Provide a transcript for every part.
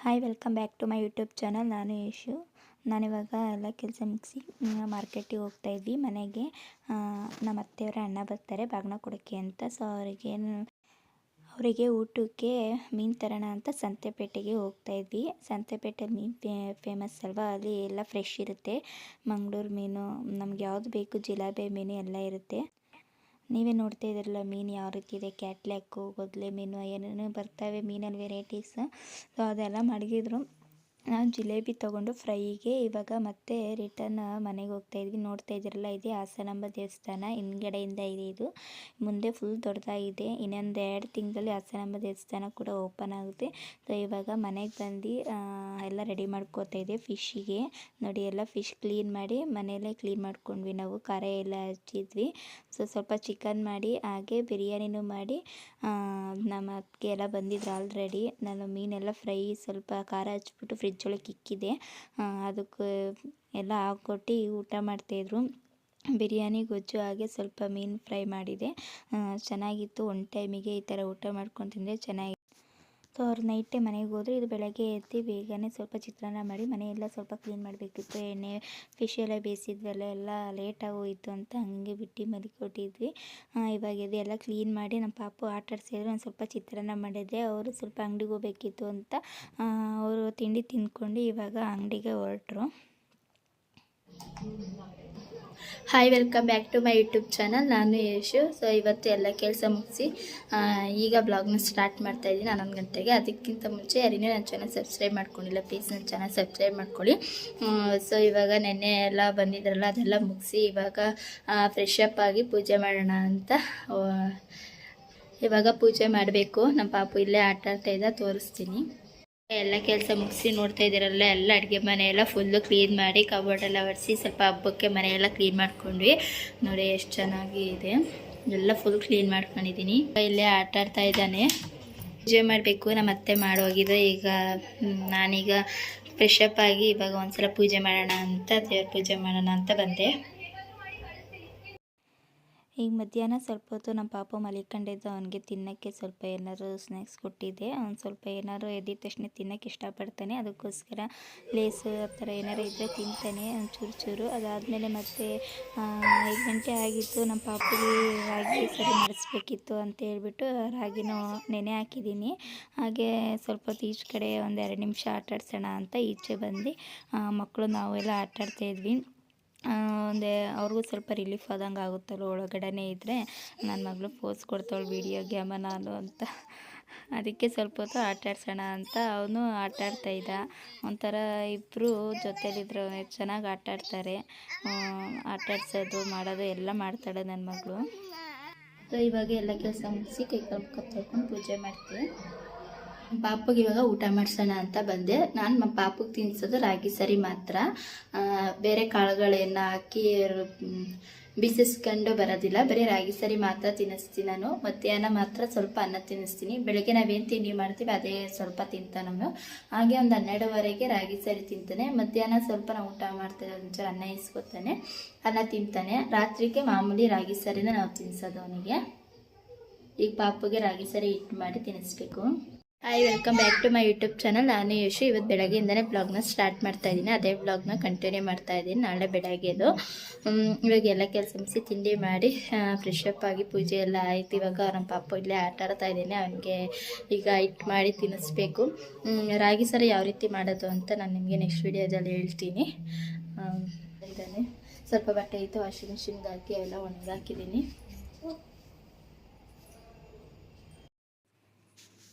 Hi welcome back to my YouTube channel ನಾನು ಯಶು ನಾನಿವಾಗ ಎಲ್ಲ ಕೆಲಸ ಮುಗಿಸಿ ಮಾರ್ಕೆಟಿಗೆ ಹೋಗ್ತಾ ಇದ್ವಿ. ಮನೆಗೆ ನಮ್ಮ ಅತ್ತೆಯವರ ಅಣ್ಣ ಬರ್ತಾರೆ ಬಾಗ್ನ ಕೊಡೋಕ್ಕೆ ಅಂತ. ಸೊ ಅವರಿಗೆ ಅವರಿಗೆ ಊಟಕ್ಕೆ ಮೀನು ತರೋಣ ಅಂತ ಸಂತೆಪೇಟೆಗೆ ಹೋಗ್ತಾ ಇದ್ವಿ. ಸಂತೆಪೇಟೆಲಿ ಮೀನು ಫೇ ಫೇಮಸ್ ಅಲ್ವಾ? ಅಲ್ಲಿ ಎಲ್ಲ ಫ್ರೆಶ್ ಇರುತ್ತೆ. ಮಂಗಳೂರು ಮೀನು, ನಮ್ಗೆ ಯಾವುದು ಬೇಕು, ಜಿಲಾಬೆ ಮೀನು ಎಲ್ಲ ಇರುತ್ತೆ. ನೀವೇ ನೋಡ್ತಾ ಇದ್ದೀರಲ್ಲ, ಮೀನು ಯಾವ ರೀತಿ ಇದೆ ಕ್ಯಾಟ್ಲ್ಯಾಕು ಗೊದ್ಲೆ ಮೀನು ಏನೇನೋ ಬರ್ತವೆ, ಮೀನಲ್ಲಿ ವೆರೈಟೀಸ್ ಸೊ ಅದೆಲ್ಲ ಮಡಗಿದ್ರು. ನಾವು ಜಿಲೇಬಿ ತೊಗೊಂಡು ಫ್ರೈಗೆ ಇವಾಗ ಮತ್ತೆ ರಿಟರ್ನ್ ಮನೆಗೆ ಹೋಗ್ತಾ ಇದ್ವಿ. ನೋಡ್ತಾ ಇದ್ದೀರಲ್ಲ, ಇದೆ ಹಾಸನಾಂಬ ದೇವಸ್ಥಾನ. ಹಿಂದ್ಗಡೆಯಿಂದ ಇದೆ ಇದು. ಮುಂದೆ ಫುಲ್ ದೊಡ್ಡದಾಗಿದೆ. ಇನ್ನೊಂದು ಎರಡು ತಿಂಗಳಲ್ಲಿ ಹಾಸನಾಂಬ ದೇವಸ್ಥಾನ ಕೂಡ ಓಪನ್ ಆಗುತ್ತೆ. ಸೊ ಇವಾಗ ಮನೆಗೆ ಬಂದು ಎಲ್ಲ ರೆಡಿ ಮಾಡ್ಕೋತಾ ಇದೆ ಫಿಶ್ಶಿಗೆ ನೋಡಿ, ಎಲ್ಲ ಫಿಶ್ ಕ್ಲೀನ್ ಮಾಡಿ ಮನೆಯಲ್ಲೇ ಕ್ಲೀನ್ ಮಾಡ್ಕೊಂಡ್ವಿ ನಾವು. ಖಾರ ಎಲ್ಲ ಹಚ್ಚಿದ್ವಿ. ಸೊ ಸ್ವಲ್ಪ ಚಿಕನ್ ಮಾಡಿ, ಹಾಗೆ ಬಿರಿಯಾನಿನೂ ಮಾಡಿ ನಮ್ಮ ಅತ್ತಿಗೆ ಎಲ್ಲ ಬಂದಿದ್ರು ಆಲ್ರೆಡಿ ನಾನು ಮೀನೆಲ್ಲ ಫ್ರೈ ಸ್ವಲ್ಪ ಖಾರ ಹಚ್ಬಿಟ್ಟು ಫ್ರಿಜ್ ಒಳಗೆ ಇಕ್ಕಿದ್ದೆ ಅದಕ್ಕೆ ಎಲ್ಲ ಹಾಕ್ಕೊಟ್ಟು ಊಟ ಮಾಡ್ತಾಯಿದ್ರು. ಬಿರಿಯಾನಿ, ಗೊಜ್ಜು ಹಾಗೆ ಸ್ವಲ್ಪ ಮೀನು ಫ್ರೈ ಮಾಡಿದೆ. ಚೆನ್ನಾಗಿತ್ತು. ಒನ್ ಟೈಮಿಗೆ ಈ ಥರ ಊಟ ಮಾಡ್ಕೊಂಡು ತಿಂದರೆ ಚೆನ್ನಾಗಿ ಸೊ ಅವ್ರು ನೈಟೇ ಮನೆಗೆ ಹೋದ್ರು ಇದು ಬೆಳಗ್ಗೆ ಎದ್ದು ಬೇಗನೆ ಸ್ವಲ್ಪ ಚಿತ್ರಾನ್ನ ಮಾಡಿ ಮನೆಯೆಲ್ಲ ಸ್ವಲ್ಪ ಕ್ಲೀನ್ ಮಾಡಬೇಕಿತ್ತು. ಎಣ್ಣೆ, ಫಿಶ್ ಎಲ್ಲ ಬೇಯಿಸಿದ್ವಲ್ಲ, ಎಲ್ಲ ಲೇಟಾಗಿ ಹೋಯಿತು ಅಂತ ಹಾಗೆ ಬಿಟ್ಟು ಮಲ್ಕೊಟ್ಟಿದ್ವಿ ಇವಾಗ ಎದ್ದು ಎಲ್ಲ ಕ್ಲೀನ್ ಮಾಡಿ ನಮ್ಮ ಪಾಪು ಆಟ ಆಡ್ಸಿದ್ರು ಒಂದು ಸ್ವಲ್ಪ ಚಿತ್ರಾನ್ನ ಮಾಡಿದ್ದೆ ಅವರು ಸ್ವಲ್ಪ ಅಂಗಡಿಗೆ ಹೋಗ್ಬೇಕಿತ್ತು ಅಂತ ಅವರು ತಿಂಡಿ ತಿಂದ್ಕೊಂಡು ಇವಾಗ ಅಂಗಡಿಗೆ ಹೊರಟ್ರು. Hi welcome back to my YouTube channel ನಾನು ಯಶು. ಸೊ ಇವತ್ತು ಎಲ್ಲ ಕೆಲಸ ಮುಗಿಸಿ ಈಗ ಬ್ಲಾಗ್ನ ಸ್ಟಾರ್ಟ್ ಮಾಡ್ತಾ ಇದ್ದೀನಿ ಹನ್ನೊಂದು ಗಂಟೆಗೆ. ಅದಕ್ಕಿಂತ ಮುಂಚೆ ಯಾರಿನೂ ನನ್ನ ಚಾನಲ್ ಸಬ್ಸ್ಕ್ರೈಬ್ ಮಾಡ್ಕೊಂಡಿಲ್ಲ. ಪ್ಲೀಸ್ ನನ್ನ ಚಾನಲ್ ಸಬ್ಸ್ಕ್ರೈಬ್ ಮಾಡ್ಕೊಳ್ಳಿ. ಸೊ ಇವಾಗ ನೆನ್ನೆ ಎಲ್ಲ ಬಂದಿದ್ರಲ್ಲ, ಅದೆಲ್ಲ ಮುಗಿಸಿ ಇವಾಗ ಫ್ರೆಶ್ ಅಪ್ ಆಗಿ ಪೂಜೆ ಮಾಡೋಣ ಅಂತ ಇವಾಗ ಪೂಜೆ ಮಾಡಬೇಕು. ನಮ್ಮ ಪಾಪು ಇಲ್ಲೇ ಆಟ ಆಡ್ತಾ ಇದ್ದ, ತೋರಿಸ್ತೀನಿ. ಎಲ್ಲ ಕೆಲಸ ಮುಗಿಸಿ ನೋಡ್ತಾ ಇದ್ದೀರಲ್ಲ, ಎಲ್ಲ ಅಡುಗೆ ಮನೆ ಎಲ್ಲ ಫುಲ್ಲು ಕ್ಲೀನ್ ಮಾಡಿ ಕಬೋರ್ಡ್ ಎಲ್ಲ ಒರೆಸಿ ಸ್ವಲ್ಪ ಹಬ್ಬಕ್ಕೆ ಮನೆಯೆಲ್ಲ ಕ್ಲೀನ್ ಮಾಡ್ಕೊಂಡ್ವಿ. ನೋಡಿ ಎಷ್ಟು ಚೆನ್ನಾಗಿ ಇದೆ. ಎಲ್ಲ ಫುಲ್ ಕ್ಲೀನ್ ಮಾಡ್ಕೊಂಡಿದ್ದೀನಿ. ಇಲ್ಲೇ ಆಟ ಆಡ್ತಾ ಇದ್ದಾನೆ. ಪೂಜೆ ಮಾಡಬೇಕು ನಮ್ಮ ಅತ್ತೆ ಮಾಡೋಗಿದೆ. ಈಗ ನಾನೀಗ ಫ್ರೆಶ್ ಅಪ್ ಆಗಿ ಇವಾಗ ಒಂದ್ಸಲ ಪೂಜೆ ಮಾಡೋಣ ಅಂತ, ದೇವ್ರ ಪೂಜೆ ಮಾಡೋಣ ಅಂತ ಬಂದೆ. ಈಗ ಮಧ್ಯಾಹ್ನ ಸ್ವಲ್ಪ ಹೊತ್ತು ನಮ್ಮ ಪಾಪ ಮಲಿಕೊಂಡಿದ್ದು, ಅವನಿಗೆ ತಿನ್ನೋಕ್ಕೆ ಸ್ವಲ್ಪ ಏನಾದ್ರು ಸ್ನ್ಯಾಕ್ಸ್ ಕೊಟ್ಟಿದ್ದೆ. ಅವ್ನು ಸ್ವಲ್ಪ ಏನಾದ್ರು ಎದ್ದಿದ ತಕ್ಷಣ ತಿನ್ನೋಕ್ಕೆ ಇಷ್ಟಪಡ್ತಾನೆ. ಅದಕ್ಕೋಸ್ಕರ ಲೇಸು ಆ ಥರ ಏನಾರು ಇದ್ದರೆ ತಿಂತಾನೆ ಒಂದು ಚೂರು. ಚೂರು ಅದಾದಮೇಲೆ ಮತ್ತೆ ಐದು ಗಂಟೆ ಆಗಿತ್ತು. ನಮ್ಮ ಪಾಪಿಗೆ ರಾಗಿ ಸರಿ ಮಾಡಿಸ್ಬೇಕಿತ್ತು ಅಂತ ಹೇಳ್ಬಿಟ್ಟು ರಾಗಿನೂ ನೆನೆ ಹಾಕಿದ್ದೀನಿ. ಹಾಗೆ ಸ್ವಲ್ಪ ಹೊತ್ತು ಈಚೆ ಕಡೆ ಒಂದು ಎರಡು ನಿಮಿಷ ಆಟಾಡ್ಸೋಣ ಅಂತ ಈಚೆ ಬಂದು ಮಕ್ಕಳು ನಾವೆಲ್ಲ ಆಟಾಡ್ತಾಯಿದ್ವಿ ಒಂದೇ ಅವ್ರಿಗೂ ಸ್ವಲ್ಪ ರಿಲೀಫ್ ಆದಂಗೆ ಆಗುತ್ತಲ್ಲ ಒಳಗಡೆನೇ ಇದ್ದರೆ ನನ್ನ ಮಗಳು ಪೋಸ್ ಕೊಡ್ತಾಳೆ ವೀಡಿಯೋ ಗೇಮ ನಾನು ಅಂತ. ಅದಕ್ಕೆ ಸ್ವಲ್ಪ ಹೊತ್ತು ಆಟ ಆಡ್ಸೋಣ ಅಂತ ಅವನು ಆಟ ಆಡ್ತಾ ಇದ್ದ. ಒಂಥರ ಇಬ್ಬರು ಜೊತೆಲಿದ್ರು ಚೆನ್ನಾಗಿ ಆಟ ಆಡ್ತಾರೆ ಆಟ ಆಡ್ಸೋದು ಮಾಡೋದು ಎಲ್ಲ ಮಾಡ್ತಾಳೆ ನನ್ನ ಮಗಳು. ಸೊ ಇವಾಗ ಎಲ್ಲ ಕೆಲಸ ಮುಗಿಸಿ ಕೈ ಕಾಲು ಪೂಜೆ ಮಾಡ್ತೀವಿ. ಪಾಪಗೆ ಇವಾಗ ಊಟ ಮಾಡಿಸೋಣ ಅಂತ ಬಂದೆ. ನಾನು ನಮ್ಮ ಪಾಪಗೆ ತಿನ್ನಿಸೋದು ರಾಗಿ ಸರಿ ಮಾತ್ರ. ಬೇರೆ ಕಾಳುಗಳನ್ನ ಹಾಕಿ ಬಿಸಿಸ್ಕೊಂಡು ಬರೋದಿಲ್ಲ. ಬರೀ ರಾಗಿ ಸರಿ ಮಾತ್ರ ತಿನ್ನಿಸ್ತೀನಿ ನಾನು. ಮಧ್ಯಾಹ್ನ ಮಾತ್ರ ಸ್ವಲ್ಪ ಅನ್ನ ತಿನ್ನಿಸ್ತೀನಿ. ಬೆಳಗ್ಗೆ ನಾವೇನು ತಿಂಡಿ ಮಾಡ್ತೀವಿ ಅದೇ ಸ್ವಲ್ಪ ತಿಂತಾನವನು ಹಾಗೆ ಒಂದು ಹನ್ನೆರಡುವರೆಗೆ ರಾಗಿ ಸರಿ ತಿಂತಾನೆ. ಮಧ್ಯಾಹ್ನ ಸ್ವಲ್ಪ ನಾವು ಊಟ ಮಾಡ್ತೇವೆ ಒಂಚೂರು ಅನ್ನ ಇಸ್ಕೊತಾನೆ. ಅನ್ನ ತಿಂತಾನೆ. ರಾತ್ರಿಗೆ ಮಾಮೂಲಿ ರಾಗಿ ಸರಿನ ನಾವು ತಿನ್ನಿಸೋದು ಅವನಿಗೆ. ಈಗ ಪಾಪುಗೆ ರಾಗಿ ಸರಿ ಹಿಟ್ಟು ಮಾಡಿ ತಿನ್ನಿಸ್ಬೇಕು. Hi welcome back to my YouTube channel ನಾನು ಯಶು. ಇವತ್ತು ಬೆಳಗ್ಗೆಯಿಂದನೇ ಬ್ಲಾಗ್ನ ಸ್ಟಾರ್ಟ್ ಮಾಡ್ತಾ ಇದ್ದೀನಿ. ಅದೇ ಬ್ಲಾಗ್ನ ಕಂಟಿನ್ಯೂ ಮಾಡ್ತಾ ಇದ್ದೀನಿ. ನಾಳೆ ಬೆಳಗ್ಗೆದು ಇವಾಗ ಎಲ್ಲ ಕೆಲಸ ಮುಗಿಸಿ ತಿಂಡಿ ಮಾಡಿ ಫ್ರೆಶ್ ಅಪ್ ಆಗಿ ಪೂಜೆ ಎಲ್ಲ ಆಯ್ತು. ಇವಾಗ ನಮ್ಮ ಪಾಪ ಇಲ್ಲೇ ಆಟ ಆಡ್ತಾ ಇದ್ದೀನಿ. ಅವನಿಗೆ ಈಗ ಹಿಟ್ಟು ಮಾಡಿ ತಿನ್ನಿಸ್ಬೇಕು. ರಾಗಿ ಸರ ಯಾವ ರೀತಿ ಮಾಡೋದು ಅಂತ ನಾನು ನಿಮಗೆ ನೆಕ್ಸ್ಟ್ ವಿಡಿಯೋದಲ್ಲಿ ಹೇಳ್ತೀನಿ. ಇದ್ದಾನೆ ಸ್ವಲ್ಪ ಬಟ್ಟೆ ಇತ್ತು ವಾಷಿಂಗ್ ಮಿಷಿನ್ಗೆ ಹಾಕಿ, ಎಲ್ಲ ಒಣಗಾಕಿದ್ದೀನಿ.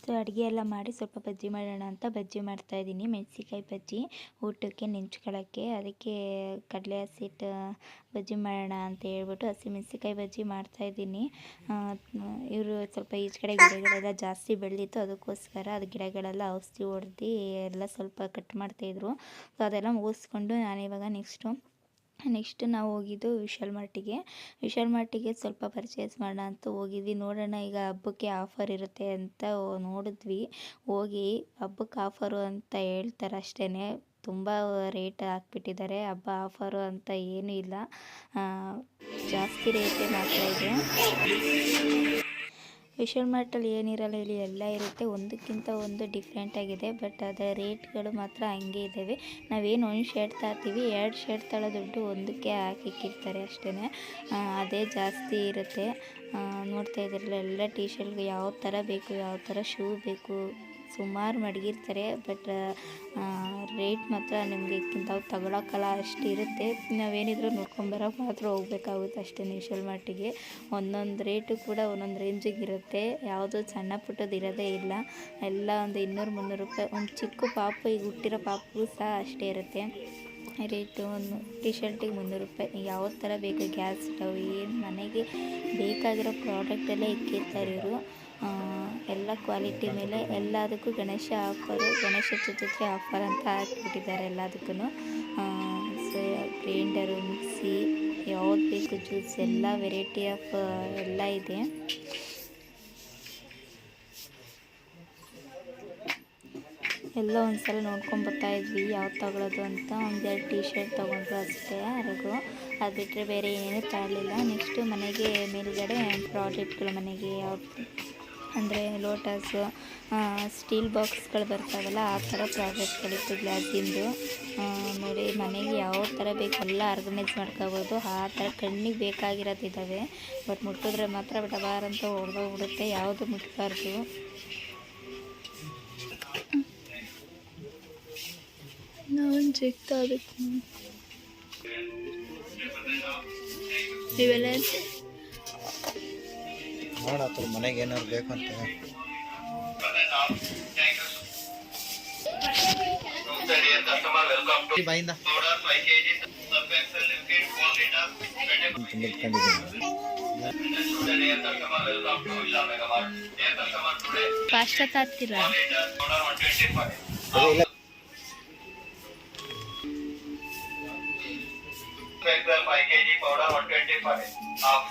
ಸೊ ಅಡುಗೆ ಎಲ್ಲ ಮಾಡಿ ಸ್ವಲ್ಪ ಬಜ್ಜಿ ಮಾಡೋಣ ಅಂತ ಬಜ್ಜಿ ಮಾಡ್ತಾ ಇದ್ದೀನಿ. ಮೆಣಸಿಕಾಯಿ ಬಜ್ಜಿ ಊಟಕ್ಕೆ ನೆಂಚ್ಕೊಳ್ಳೋಕ್ಕೆ ಅದಕ್ಕೆ ಕಡಲೆ ಹಸಿಟ್ಟು ಬಜ್ಜಿ ಮಾಡೋಣ ಅಂತ ಹೇಳ್ಬಿಟ್ಟು ಹಸಿ ಮೆಣಸಿಕಾಯಿ ಬಜ್ಜಿ ಮಾಡ್ತಾ ಇದ್ದೀನಿ. ಇವರು ಸ್ವಲ್ಪ ಈಚೆ ಕಡೆ ಗಿಡಗಳೆಲ್ಲ ಜಾಸ್ತಿ ಬೆಳೆದಿತ್ತು, ಅದಕ್ಕೋಸ್ಕರ ಅದು ಗಿಡಗಳೆಲ್ಲ ಔಷಧಿ ಹೊಡೆದು ಎಲ್ಲ ಸ್ವಲ್ಪ ಕಟ್ ಮಾಡ್ತಾಯಿದ್ರು ಸೊ ಅದೆಲ್ಲ ಮುಗಿಸ್ಕೊಂಡು ನಾನಿವಾಗ ನೆಕ್ಸ್ಟು ನೆಕ್ಸ್ಟ್ ನಾವು ಹೋಗಿದ್ದು ವಿಶಾಲ್ ಮಾರ್ಟಿಗೆ. ವಿಶಾಲ್ ಮಾರ್ಟಿಗೆ ಸ್ವಲ್ಪ ಪರ್ಚೇಸ್ ಮಾಡೋಣ ಅಂತ ಹೋಗಿದ್ವಿ. ನೋಡೋಣ ಈಗ ಹಬ್ಬಕ್ಕೆ ಆಫರ್ ಇರುತ್ತೆ ಅಂತ ನೋಡಿದ್ವಿ. ಹೋಗಿ ಹಬ್ಬಕ್ಕೆ ಆಫರು ಅಂತ ಹೇಳ್ತಾರೆ ಅಷ್ಟೇ ತುಂಬ ರೇಟ್ ಹಾಕ್ಬಿಟ್ಟಿದ್ದಾರೆ. ಹಬ್ಬ ಆಫರು ಅಂತ ಏನೂ ಇಲ್ಲ. ಜಾಸ್ತಿ ರೇಟೇ ಮಾತ್ರ ವಿಶಾಲ್ ಮಾರ್ಟಲ್ಲಿ ಏನಿರಲ್ಲ ಇಲ್ಲಿ ಎಲ್ಲ ಇರುತ್ತೆ. ಒಂದಕ್ಕಿಂತ ಒಂದು ಡಿಫ್ರೆಂಟ್ ಆಗಿದೆ. ಬಟ್ ಅದರ ರೇಟ್ಗಳು ಮಾತ್ರ ಹಂಗೆ ಇದ್ದಾವೆ ನಾವೇನು ಒಂದು ಶರ್ಟ್ ತಾತೀವಿ ಎರಡು ಶರ್ಟ್ ತಳೋ ದುಡ್ಡು ಒಂದಕ್ಕೆ ಹಾಕಿಕ್ಕಿರ್ತಾರೆ ಅಷ್ಟೇ ಅದೇ ಜಾಸ್ತಿ ಇರುತ್ತೆ. ನೋಡ್ತಾ ಇದ್ದೀರಲ್ಲ, ಎಲ್ಲ ಟೀ ಶರ್ಟ್ಗೆ ಯಾವ ಥರ ಬೇಕು ಯಾವ ಥರ ಶೂ ಬೇಕು. ಸುಮಾರು ಮಡಗಿರ್ತಾರೆ ಬಟ್ ರೇಟ್ ಮಾತ್ರ ನಿಮಗೆ ತಾವು ತಗೊಳಕ್ಕಲ್ಲ, ಅಷ್ಟು ಇರುತ್ತೆ. ನಾವೇನಿದ್ರು ನೋಡ್ಕೊಂಬರೋಕೆ ಮಾತ್ರ ಹೋಗ್ಬೇಕಾಗುತ್ತೆ ಅಷ್ಟೇ ವಿಶಾಲ್ ಮಾರ್ಟಿಗೆ ಒಂದೊಂದು ರೇಟು ಕೂಡ ಒಂದೊಂದು ರೇಂಜಿಗೆ ಇರುತ್ತೆ. ಯಾವುದು ಸಣ್ಣ ಪುಟ್ಟದ್ದು ಇರೋದೇ ಇಲ್ಲ. ಎಲ್ಲ ಒಂದು ಇನ್ನೂರು ಮುನ್ನೂರು ರೂಪಾಯಿ, ಒಂದು ಚಿಕ್ಕ ಪಾಪು, ಈಗ ಹುಟ್ಟಿರೋ ಪಾಪು ಸಹ ಅಷ್ಟೇ ಇರುತ್ತೆ. ರೇಟು ಒಂದು ಟಿ ಶರ್ಟಿಗೆ ಮುನ್ನೂರು ರೂಪಾಯಿ. ಯಾವ ಥರ ಬೇಕು, ಗ್ಯಾಸ್ ಸ್ಟವ್ ಏನು ಮನೆಗೆ ಬೇಕಾಗಿರೋ ಪ್ರಾಡಕ್ಟ್ ಎಲ್ಲ ಇಕ್ಕಿರ್ತಾರೆ ಇವರು. ಎಲ್ಲ ಕ್ವಾಲಿಟಿ ಮೇಲೆ ಎಲ್ಲದಕ್ಕೂ ಗಣೇಶ ಆಫರು ಗಣೇಶ ಚತುರ್ಥಿ ಆಫರ್ ಅಂತ ಹಾಕಿಬಿಟ್ಟಿದ್ದಾರೆ ಎಲ್ಲದಕ್ಕೂ ಸೊ ಗ್ರೈಂಡರು ಮಿಕ್ಸಿ, ಯಾವ್ದು ಬೇಕು ಜ್ಯೂಸ್ ಎಲ್ಲ ವೆರೈಟಿ ಆಫ್ ಎಲ್ಲ ಇದೆ. ಎಲ್ಲ ಒಂದ್ಸಲ ನೋಡ್ಕೊಂಬರ್ತಾ ಇದ್ವಿ, ಯಾವ್ದು ತಗೊಳ್ಳೋದು ಅಂತ. ಒಂದೆರಡು ಟೀ ಶರ್ಟ್ ತೊಗೊಂಡ್ರು ಅಷ್ಟೇ, ಅರಗು. ಅದು ಬಿಟ್ಟರೆ ಬೇರೆ ಏನೇನು ತರಲಿಲ್ಲ. ನೆಕ್ಸ್ಟು ಮನೆಗೆ ಮೇಲುಗಡೆ ಪ್ರಾಡಕ್ಟ್ಗಳು ಮನೆಗೆ ಯಾವ್ದು ಅಂದರೆ ಲೋಟಸು ಸ್ಟೀಲ್ ಬಾಕ್ಸ್ಗಳು ಬರ್ತಾವಲ್ಲ, ಆ ಥರ ಪ್ರಾಡಕ್ಟ್ಗಳಿತ್ತು ಗ್ಲಾಸಿಂದು ನೋಡಿ, ಮನೆಗೆ ಯಾವ ಥರ ಬೇಕು ಎಲ್ಲ ಆರ್ಗನೈಸ್ ಮಾಡ್ಕೋಬೋದು. ಆ ಥರ ಕಣ್ಣಿಗೆ ಬೇಕಾಗಿರೋದಿದ್ದಾವೆ ಬಟ್ ಮುಟ್ಟಿದ್ರೆ ಮಾತ್ರ ಬಟ್ ಅಂತ ಹೊಡೆದೋಗ್ಬಿಡುತ್ತೆ ಯಾವುದು ಮುಟ್ಬಾರ್ದು. ನಾವೊಂದು ಸಿಗ್ತಾ ಅದಕ್ಕೆ ಇವೆಲ್ಲ ನೋಡತ್ರ ಮನೆಗೆ ಏನಾದ್ರು ಬೇಕು ಅಂತ ಬಾಯಿಂದ. Fast order 125 half.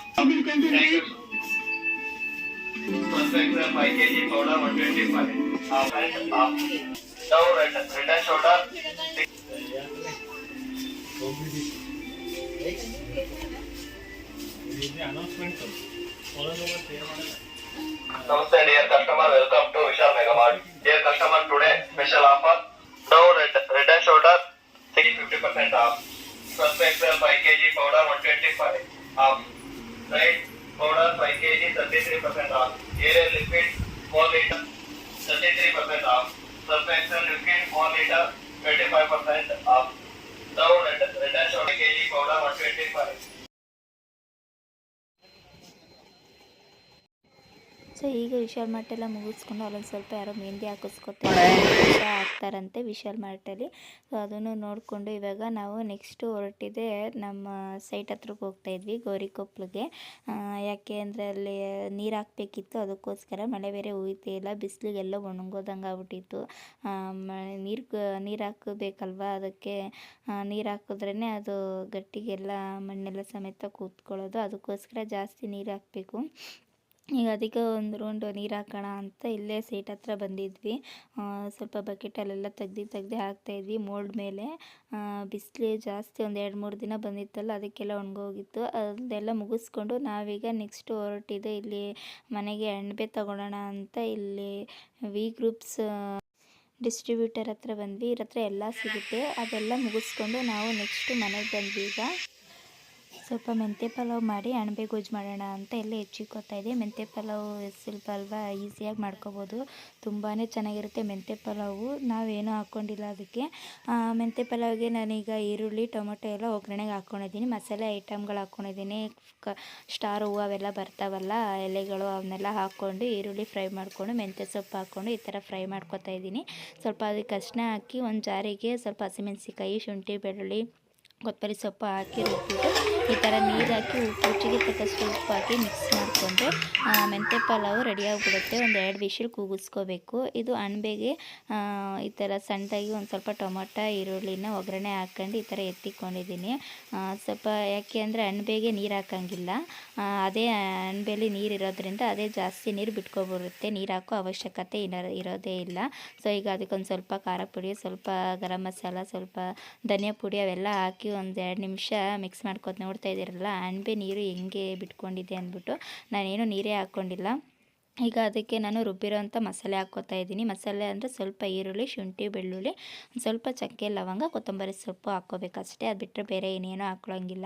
First exam 5 kg powder 125 half and half. Now return shoulder. Namaste dear customer, welcome to Vishal Megamart. Dear customer, today special offer. liquid, um, right? Powder 5 kg, 33% off. Air liquid 4 liter, 33% off. Suspension liquid 4 liter, 25% off. Down retention 1 kg powder so, ಈಗ ವಿಶಾಲ್ ಮಾರ್ಟೆಲ್ಲ ಮುಗಿಸ್ಕೊಂಡು ಅಲ್ಲೊಂದು ಸ್ವಲ್ಪ ಯಾರೋ ಮೆಹಂದಿ ಹಾಕಿಸ್ಕೊತಾರೆ ಹಾಕ್ತಾರಂತೆ ವಿಶಾಲ್ ಮಾರ್ಟಲ್ಲಿ so, ಅದನ್ನು ನೋಡಿಕೊಂಡು ಇವಾಗ ನಾವು ನೆಕ್ಸ್ಟು ಹೊರಟಿದೆ ನಮ್ಮ ಸೈಟ್ ಹತ್ರಕ್ಕೆ ಹೋಗ್ತಾ ಇದ್ವಿ ಗೌರಿಕೊಪ್ಲಿಗೆ ಯಾಕೆ ಅಂದರೆ ಅಲ್ಲಿ ನೀರು ಹಾಕ್ಬೇಕಿತ್ತು, ಅದಕ್ಕೋಸ್ಕರ ಮಳೆ ಬೇರೆ ಇಲ್ಲ, ಬಿಸಿಲಿಗೆಲ್ಲ ಒಣಗೋದಂಗೆ ಆಗ್ಬಿಟ್ಟಿತ್ತು. ನೀರು ನೀರು ಹಾಕಬೇಕಲ್ವ ಅದಕ್ಕೆ ನೀರು ಹಾಕಿದ್ರೇ ಅದು ಗಟ್ಟಿಗೆಲ್ಲ ಮಣ್ಣೆಲ್ಲ ಸಮೇತ ಕೂತ್ಕೊಳ್ಳೋದು, ಅದಕ್ಕೋಸ್ಕರ ಜಾಸ್ತಿ ನೀರು ಹಾಕಬೇಕು. ಈಗ ಅದಕ್ಕೆ ಒಂದು ರೌಂಡ್ ನೀರು ಹಾಕೋಣ ಅಂತ ಇಲ್ಲೇ ಸೀಟ್ ಹತ್ರ ಬಂದಿದ್ವಿ. ಸ್ವಲ್ಪ ಬಕೆಟಲ್ಲೆಲ್ಲ ತೆಗ್ದು ತೆಗ್ದು ಹಾಕ್ತಾಯಿದ್ವಿ ಮೋಲ್ಡ್ ಮೇಲೆ ಬಿಸಿಲು ಜಾಸ್ತಿ ಒಂದು ಎರಡು ಮೂರು ದಿನ ಬಂದಿತ್ತಲ್ಲ, ಅದಕ್ಕೆಲ್ಲ ಒಣಗೋಗಿತ್ತು. ಅದೆಲ್ಲ ಮುಗಿಸ್ಕೊಂಡು ನಾವೀಗ ನೆಕ್ಸ್ಟ್ ಹೊರಟಿದೆ. ಇಲ್ಲಿ ಮನೆಗೆ ಅಣಬೆ ತಗೊಳ್ಳೋಣ ಅಂತ ಇಲ್ಲಿ ವಿ ಗ್ರೂಪ್ಸ್ ಡಿಸ್ಟ್ರಿಬ್ಯೂಟರ್ ಹತ್ರ ಬಂದ್ವಿ. ಇವ್ರ ಹತ್ರ ಎಲ್ಲ ಸಿಗುತ್ತೆ. ಅದೆಲ್ಲ ಮುಗಿಸ್ಕೊಂಡು ನಾವು ನೆಕ್ಸ್ಟ್ ಮನೆಗೆ ಬಂದ್ವಿ ಈಗ. ಸ್ವಲ್ಪ ಮೆಂತ್ಯ ಪಲಾವ್ ಮಾಡಿ ಅಣಬೆ ಗೊಜ್ಜು ಮಾಡೋಣ ಅಂತ ಎಲ್ಲ ಹೆಚ್ಚಿಕೋತಾ ಇದೆ ಮೆಂತ್ಯ ಪಲಾವು ಸ್ವಲ್ಪ ಅಲ್ವಾ ಈಸಿಯಾಗಿ ಮಾಡ್ಕೋಬೋದು. ತುಂಬಾ ಚೆನ್ನಾಗಿರುತ್ತೆ ಮೆಂತ್ಯ ಪಲಾವು ನಾವೇನೂ ಹಾಕ್ಕೊಂಡಿಲ್ಲ ಅದಕ್ಕೆ. ಮೆಂತ್ಯ ಪಲಾವ್ಗೆ ನಾನೀಗ ಈರುಳ್ಳಿ, ಟೊಮೊಟೊ ಎಲ್ಲ ಒಗ್ಗರಣೆಗೆ ಹಾಕ್ಕೊಂಡಿದ್ದೀನಿ. ಮಸಾಲೆ ಐಟಮ್ಗಳು ಹಾಕ್ಕೊಂಡಿದ್ದೀನಿ. ಕ, ಸ್ಟಾರ್ ಹೂವು ಅವೆಲ್ಲ ಬರ್ತಾವಲ್ಲ ಎಲೆಗಳು ಅವನ್ನೆಲ್ಲ ಹಾಕ್ಕೊಂಡು ಈರುಳ್ಳಿ ಫ್ರೈ ಮಾಡಿಕೊಂಡು, ಮೆಂತ್ಯ ಸೊಪ್ಪು ಹಾಕ್ಕೊಂಡು ಈ ಥರ ಫ್ರೈ ಮಾಡ್ಕೊತಾ ಇದ್ದೀನಿ. ಸ್ವಲ್ಪ ಅದಕ್ಕೆ ಅರಿಶಿನ ಹಾಕಿ ಒಂದು ಜಾರಿಗೆ ಸ್ವಲ್ಪ ಹಸಿಮೆಣಸಿಕಾಯಿ ಶುಂಠಿ, ಬೆಳ್ಳುಳ್ಳಿ, ಕೊತ್ತಂಬರಿ ಸೊಪ್ಪು ಹಾಕಿ ರುಬ್ಬಿಟ್ಟು ಈ ಥರ ನೀರು ಹಾಕಿ ಉಪ್ಪು ರುಚಿಗೆ ತಕ್ಕಷ್ಟು ಉಪ್ಪು ಹಾಕಿ ಮಿಕ್ಸ್ ಮಾಡಿಕೊಂಡ್ರೆ ಮೆಂತ್ಯ ಪಲಾವು ರೆಡಿಯಾಗಿಬಿಡುತ್ತೆ ಒಂದು ಎರಡು ವಿಷಲ್ ಕೂಗಿಸ್ಕೋಬೇಕು. ಇದು ಅಣಬೆಗೆ ಈ ಥರ ಸಣ್ಣದಾಗಿ ಒಂದು ಸ್ವಲ್ಪ ಟೊಮೊಟೊ, ಈರುಳ್ಳಿನ ಒಗ್ಗರಣೆ ಹಾಕ್ಕೊಂಡು ಈ ಥರ ಎತ್ತಿಕೊಂಡಿದ್ದೀನಿ. ಸ್ವಲ್ಪ ಯಾಕೆ ಅಂದರೆ ಅಣಬೆಗೆ ನೀರು ಹಾಕಂಗಿಲ್ಲ. ಅದೇ ಅಣಬೆಲಿ ನೀರು ಇರೋದ್ರಿಂದ ಅದೇ ಜಾಸ್ತಿ ನೀರು ಬಿಟ್ಕೊಬಿಡುತ್ತೆ. ನೀರು ಹಾಕೋ ಅವಶ್ಯಕತೆ ಇರೋ ಇರೋದೇ ಇಲ್ಲ. ಸೊ, ಈಗ ಅದಕ್ಕೊಂದು ಸ್ವಲ್ಪ ಖಾರ ಪುಡಿ, ಸ್ವಲ್ಪ ಗರಂ ಮಸಾಲ, ಸ್ವಲ್ಪ ಧನಿಯಾ ಪುಡಿ ಅವೆಲ್ಲ ಹಾಕಿ ಒಂದು ಎರಡು ನಿಮಿಷ ಮಿಕ್ಸ್ ಮಾಡ್ಕೊತ ನೋಡ್ತಾ ಇದ್ದೀರಲ್ಲ, ಅಣಬೆ ನೀರು ಹೆಂಗೆ ಬಿಟ್ಕೊಂಡಿದೆ ಅಂದ್ಬಿಟ್ಟು ನಾನೇನು ನೀರೇ ಹಾಕ್ಕೊಂಡಿಲ್ಲ. ಈಗ ಅದಕ್ಕೆ ನಾನು ರುಬ್ಬಿರೋಂಥ ಮಸಾಲೆ ಹಾಕ್ಕೋತಾ ಇದ್ದೀನಿ. ಮಸಾಲೆ ಅಂದರೆ ಸ್ವಲ್ಪ ಈರುಳ್ಳಿ, ಶುಂಠಿ, ಬೆಳ್ಳುಳ್ಳಿ ಸ್ವಲ್ಪ ಚಕ್ಕೆ, ಲವಂಗ, ಕೊತ್ತಂಬರಿ ಸೊಪ್ಪು ಹಾಕ್ಕೋಬೇಕು ಅಷ್ಟೇ ಅದು ಬಿಟ್ಟರೆ ಬೇರೆ ಏನೇನೂ ಹಾಕ್ಕೊಳಂಗಿಲ್ಲ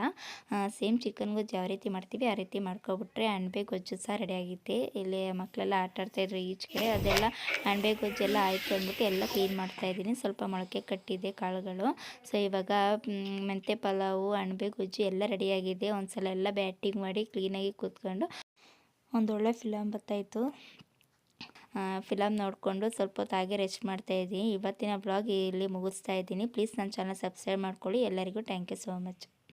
ಸೇಮ್ ಚಿಕನ್ ಗೊಜ್ಜು ಯಾವ ರೀತಿ ಮಾಡ್ತೀವಿ ಆ ರೀತಿ ಮಾಡ್ಕೊಬಿಟ್ರೆ ಅಣಬೆ ಗೊಜ್ಜು ಸಹ ರೆಡಿ ಆಗುತ್ತೆ. ಇಲ್ಲಿ ಮಕ್ಕಳೆಲ್ಲ ಆಟ ಆಡ್ತಾಯಿದ್ರು ಈಚೆಗೆ ಅದೆಲ್ಲ ಅಣಬೆ ಗೊಜ್ಜೆಲ್ಲ ಆಯಿತು ಅಂದ್ಬಿಟ್ಟು ಎಲ್ಲ ಕ್ಲೀನ್ ಮಾಡ್ತಾಯಿದ್ದೀನಿ ಸ್ವಲ್ಪ ಮೊಳಕೆ ಕಟ್ಟಿದೆ ಕಾಳುಗಳು. ಸೊ, ಇವಾಗ ಮೆಂತೆ ಪಲಾವು ಅಣಬೆ ಗೊಜ್ಜು ಎಲ್ಲ ರೆಡಿಯಾಗಿದೆ ಒಂದು ಸಲ ಎಲ್ಲ ಬ್ಯಾಟಿಂಗ್ ಮಾಡಿ ಕ್ಲೀನಾಗಿ ಕೂತ್ಕೊಂಡು ಒಂದೊಳ್ಳೆ ಫಿಲಮ್ ಬರ್ತಾಯಿತ್ತು. ಫಿಲಮ್ ನೋಡಿಕೊಂಡು ಸ್ವಲ್ಪ ಹೊತ್ತು ಹಾಗೆ ರೆಸ್ಟ್ ಮಾಡ್ತಾ ಇದ್ದೀನಿ. ಇವತ್ತಿನ ಬ್ಲಾಗ್ ಇಲ್ಲಿ ಮುಗಿಸ್ತಾ ಇದ್ದೀನಿ. ಪ್ಲೀಸ್ ನನ್ನ ಚಾನಲ್ ಸಬ್ಸ್ಕ್ರೈಬ್ ಮಾಡ್ಕೊಳ್ಳಿ. ಎಲ್ಲರಿಗೂ ಥ್ಯಾಂಕ್ ಯು ಸೋ ಮಚ್